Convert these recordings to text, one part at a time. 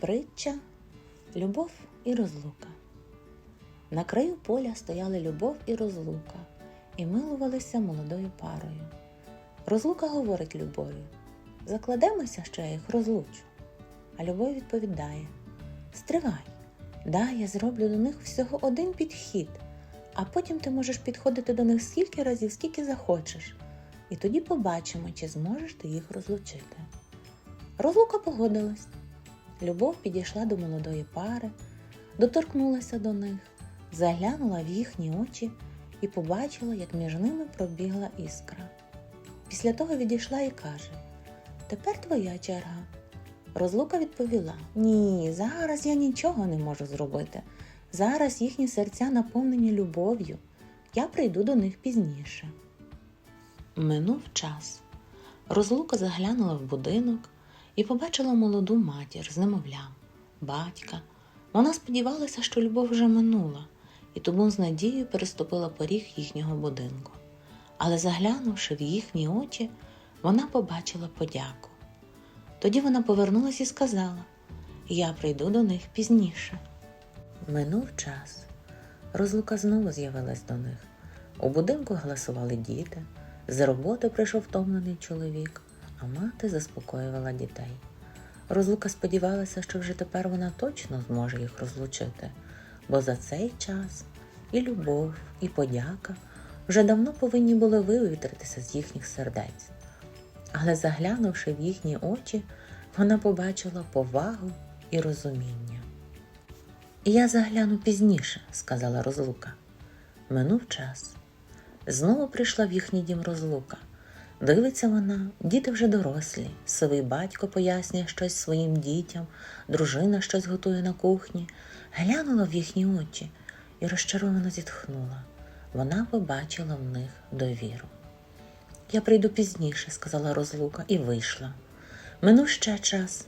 Притча Любов і розлука. На краю поля стояли любов і розлука і милувалися молодою парою. Розлука говорить любові закладемося, що я їх розлучу. А любов відповідає Стривай, дай я зроблю до них всього один підхід, а потім ти можеш підходити до них скільки разів, скільки захочеш, і тоді побачимо, чи зможеш ти їх розлучити. Розлука погодилась. Любов підійшла до молодої пари, доторкнулася до них, заглянула в їхні очі і побачила, як між ними пробігла іскра. Після того відійшла і каже: Тепер твоя черга. Розлука відповіла: Ні, зараз я нічого не можу зробити. Зараз їхні серця наповнені любов'ю. Я прийду до них пізніше. Минув час. Розлука заглянула в будинок і побачила молоду матір з немовлям, батька. Вона сподівалася, що любов вже минула, і тому з надією переступила поріг їхнього будинку. Але заглянувши в їхні очі, вона побачила подяку. Тоді вона повернулась і сказала: Я прийду до них пізніше. Минув час. Розлука знову з'явилась до них. У будинку галасували діти, з роботи прийшов втомлений чоловік, а мати заспокоювала дітей. Розлука сподівалася, що вже тепер вона точно зможе їх розлучити, бо за цей час і любов, і подяка вже давно повинні були вивітритися з їхніх сердець. Але заглянувши в їхні очі, вона побачила повагу і розуміння. Я загляну пізніше, сказала розлука. Минув час. Знову прийшла в їхній дім розлука. Дивиться вона, діти вже дорослі, сивий батько пояснює щось своїм дітям, дружина щось готує на кухні, глянула в їхні очі і розчаровано зітхнула. Вона побачила в них довіру. Я прийду пізніше, сказала розлука, і вийшла. Минув ще час.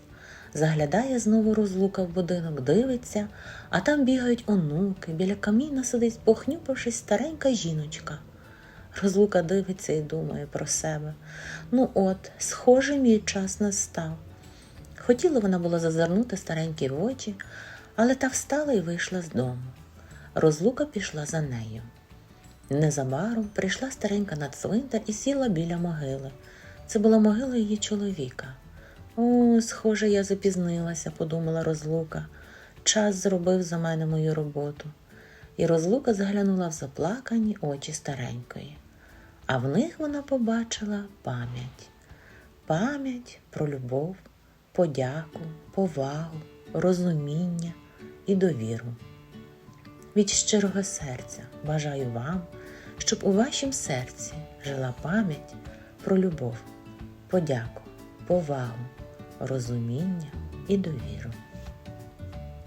Заглядає знову розлука в будинок, дивиться, а там бігають онуки, біля каміна сидить, похнюпившись старенька жіночка. Розлука дивиться і думає про себе. Ну от, схоже, мій час настав. Хотіла вона була зазирнути старенькій в очі, але та встала і вийшла з дому. Розлука пішла за нею. Незабаром прийшла старенька на цвинтар і сіла біля могили. Це була могила її чоловіка. О, схоже, я запізнилася, подумала розлука. Час зробив за мене мою роботу. І розлука заглянула в заплакані очі старенької, а в них вона побачила пам'ять. Пам'ять про любов, подяку, повагу, розуміння і довіру. Від щирого серця бажаю вам, щоб у вашім серці жила пам'ять про любов, подяку, повагу, розуміння і довіру.